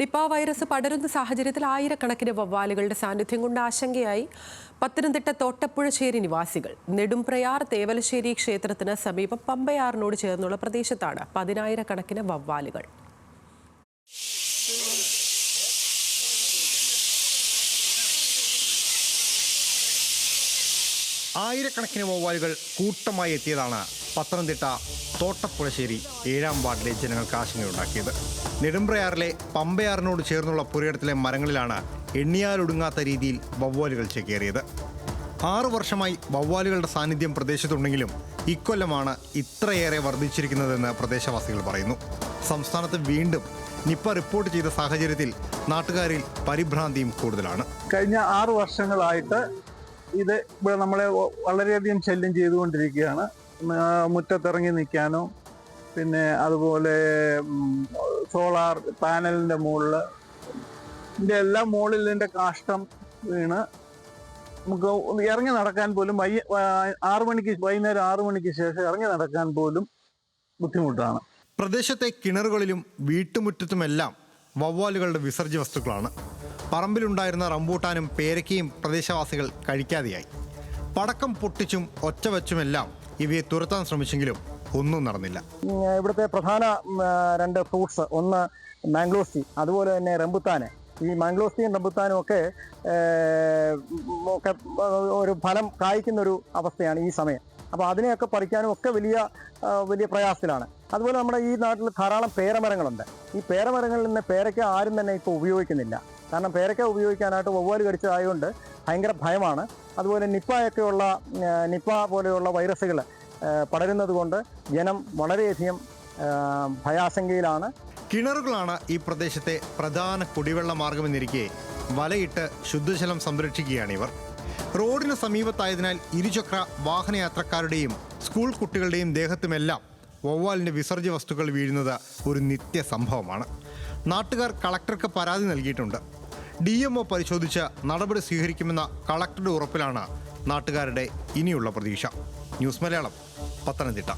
Nipah virus പടരുന്ന സാഹചര്യത്തിൽ ആയിരക്കണക്കിന് വവ്വാലുകളുടെ സാന്നിധ്യം കൊണ്ട് ആശങ്കയായി പത്തനംതിട്ട തോട്ടപ്പുഴശ്ശേരി നിവാസികൾ. നെടുംപ്രയാർ തേവലശ്ശേരി ക്ഷേത്രത്തിന് സമീപം പമ്പയാറിനോട് ചേർന്നുള്ള പ്രദേശത്താണ് പതിനായിരക്കണക്കിന് വവ്വാലുകൾ. ആയിരക്കണക്കിന് വവ്വാലുകൾ കൂട്ടമായി എത്തിയതാണ് പത്തനംതിട്ട തോട്ടപ്പുഴശ്ശേരി ഏഴാം വാർഡിലെ ജനങ്ങൾക്ക് ആശങ്കയുണ്ടാക്കിയത്. നെടുമ്പ്രയാറിലെ പമ്പയാറിനോട് ചേർന്നുള്ള പുരയിടത്തിലെ മരങ്ങളിലാണ് എണ്ണിയാലൊടുങ്ങാത്ത രീതിയിൽ വവ്വാലുകൾ ചേക്കേറിയത്. ആറു വർഷമായി വവ്വാലുകളുടെ സാന്നിധ്യം പ്രദേശത്തുണ്ടെങ്കിലും ഇക്കൊല്ലമാണ് ഇത്രയേറെ വർദ്ധിച്ചിരിക്കുന്നതെന്ന് പ്രദേശവാസികൾ പറയുന്നു. സംസ്ഥാനത്ത് വീണ്ടും നിപ്പ റിപ്പോർട്ട് ചെയ്ത സാഹചര്യത്തിൽ നാട്ടുകാരിൽ പരിഭ്രാന്തിയും കൂടുതലാണ്. കഴിഞ്ഞ ആറു വർഷങ്ങളായിട്ട് ഇത് ഇവിടെ നമ്മളെ വളരെയധികം ശല്യം ചെയ്തുകൊണ്ടിരിക്കുകയാണ്. മുറ്റത്തിറങ്ങി നിൽക്കാനോ പിന്നെ അതുപോലെ സോളാർ പാനലിന്റെ മുകളിൽ ഇതിന്റെ എല്ലാ മുകളിൽ ഇതിന്റെ കാഷ്ടം വീണ് നമുക്ക് ഇറങ്ങി നടക്കാൻ പോലും വൈ ആറു മണിക്ക് വൈകുന്നേരം ആറു മണിക്ക് ശേഷം ഇറങ്ങി നടക്കാൻ പോലും ബുദ്ധിമുട്ടാണ്. പ്രദേശത്തെ കിണറുകളിലും വീട്ടുമുറ്റത്തുമെല്ലാം വവ്വാലുകളുടെ വിസർജ്യ വസ്തുക്കളാണ്. പറമ്പിലുണ്ടായിരുന്ന റംബൂട്ടാനും പേരക്കയും പ്രദേശവാസികൾ കഴിക്കാതെയായി. പടക്കം പൊട്ടിച്ചും ഒച്ച വച്ചുമെല്ലാം ഇവയെ തുരത്താൻ ശ്രമിച്ചെങ്കിലും ഒന്നും നടന്നില്ല. ഇവിടുത്തെ പ്രധാന രണ്ട് ഫ്രൂട്ട്സ് ഒന്ന് മാംഗ്ലോസ്തി അതുപോലെ തന്നെ റംബുത്താന്. ഈ മാംഗ്ലോസ്തിയും റംബുത്താനും ഒക്കെ ഒക്കെ ഒരു ഫലം കായ്ക്കുന്ന ഒരു അവസ്ഥയാണ് ഈ സമയം. അപ്പോൾ അതിനെയൊക്കെ പറിക്കാനും ഒക്കെ വലിയ വലിയ പ്രയാസത്തിലാണ്. അതുപോലെ നമ്മുടെ ഈ നാട്ടിൽ ധാരാളം പേരമരങ്ങളുണ്ട്. ഈ പേരമരങ്ങളിൽ നിന്ന് പേരയ്ക്ക ആരും തന്നെ ഇപ്പോൾ ഉപയോഗിക്കുന്നില്ല. കാരണം പേരയ്ക്ക ഉപയോഗിക്കാനായിട്ട് വവ്വാൽ കടിച്ചതായതുകൊണ്ട് ഭയങ്കര ഭയമാണ്. അതുപോലെ നിപ്പയൊക്കെയുള്ള നിപ്പ പോലെയുള്ള വൈറസുകൾ പടരുന്നത് കൊണ്ട് ജനം വളരെയധികം ഭയാശങ്കയിലാണ്. കിണറുകളാണ് ഈ പ്രദേശത്തെ പ്രധാന കുടിവെള്ള മാർഗമെന്നിരിക്കെ വലയിട്ട് ശുദ്ധജലം സംരക്ഷിക്കുകയാണ് ഇവർ. റോഡിന് സമീപത്തായതിനാൽ ഇരുചക്ര വാഹനയാത്രക്കാരുടെയും സ്കൂൾ കുട്ടികളുടെയും ദേഹത്തുമെല്ലാം വവ്വാലിന്റെ വിസർജ്യ വസ്തുക്കൾ വീഴുന്നത് ഒരു നിത്യ സംഭവമാണ് നാട്ടുകാർ കളക്ടർക്ക് പരാതി നൽകിയിട്ടുണ്ട്. ഡി എം ഒ പരിശോധിച്ച് നടപടി സ്വീകരിക്കുമെന്ന കളക്ടറുടെ ഉറപ്പിലാണ് നാട്ടുകാരുടെ ഇനിയുള്ള പ്രതീക്ഷ. ന്യൂസ് മലയാളം പത്തനംതിട്ട.